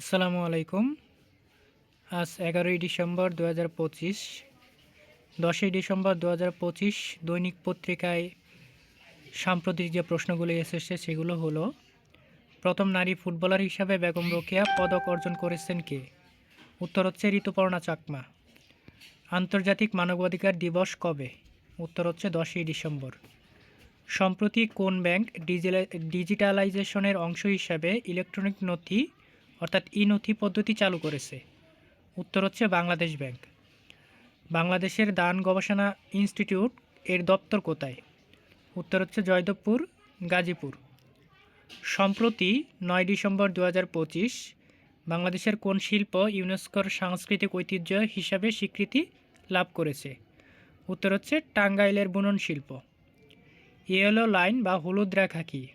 আসসালামু আলাইকুম। আজ এগারোই ডিসেম্বর দু হাজার পঁচিশ, দশই ডিসেম্বর দু হাজার পঁচিশ, দৈনিক পত্রিকায় সাম্প্রতিক যে প্রশ্নগুলি এসেছে সেগুলো হলো, প্রথম নারী ফুটবলার হিসাবে বেগম রোকেয়া পদক অর্জন করেছেন কে? উত্তর হচ্ছে ঋতুপর্ণা চাকমা। আন্তর্জাতিক মানবাধিকার দিবস কবে? উত্তর হচ্ছে দশই ডিসেম্বর। সম্প্রতি কোন ব্যাংক ডিজিটালাইজেশনের অংশ হিসাবে ইলেকট্রনিক নথি অর্থাৎ ই নথি পদ্ধতি চালু করেছে। উত্তর হচ্ছে বাংলাদেশ ব্যাংক। বাংলাদেশের দান গবেষণা ইনস্টিটিউট এর দপ্তর কোথায়? উত্তর হচ্ছে জয়দেবপুর, গাজীপুর। সম্প্রতি নয় ডিসেম্বর দু হাজার পঁচিশ বাংলাদেশের কোন শিল্প ইউনেস্কোর সাংস্কৃতিক ঐতিহ্য হিসাবে স্বীকৃতি লাভ করেছে? উত্তর হচ্ছে টাঙ্গাইলের বুনন শিল্প। ইয়েলো লাইন বা হলুদ রেখা কী?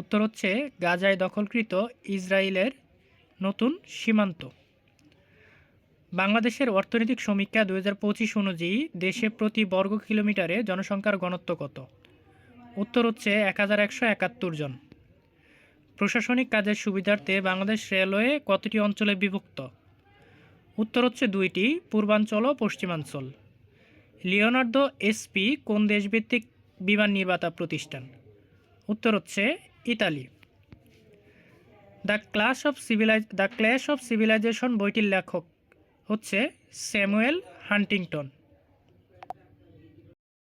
উত্তর হচ্ছে গাজায় দখলকৃত ইসরায়েলের নতুন সীমান্ত। বাংলাদেশের অর্থনৈতিক সমীক্ষা দু হাজার পঁচিশ অনুযায়ী দেশে প্রতি বর্গ কিলোমিটারে জনসংখ্যার ঘনত্ব কত? উত্তর হচ্ছে এক হাজার একশো একাত্তর জন। প্রশাসনিক কাজের সুবিধার্থে বাংলাদেশ রেলওয়ে কতটি অঞ্চলে বিভক্ত? উত্তর হচ্ছে দুইটি, পূর্বাঞ্চল ও পশ্চিমাঞ্চল। লিওনার্দো এসপি কোন দেশভিত্তিক বিমান নির্মাতা প্রতিষ্ঠান? উত্তর হচ্ছে Italy. The class of civilize the clash of civilization বইটির লেখক হচ্ছে স্যামুয়েল হান্টিংটন।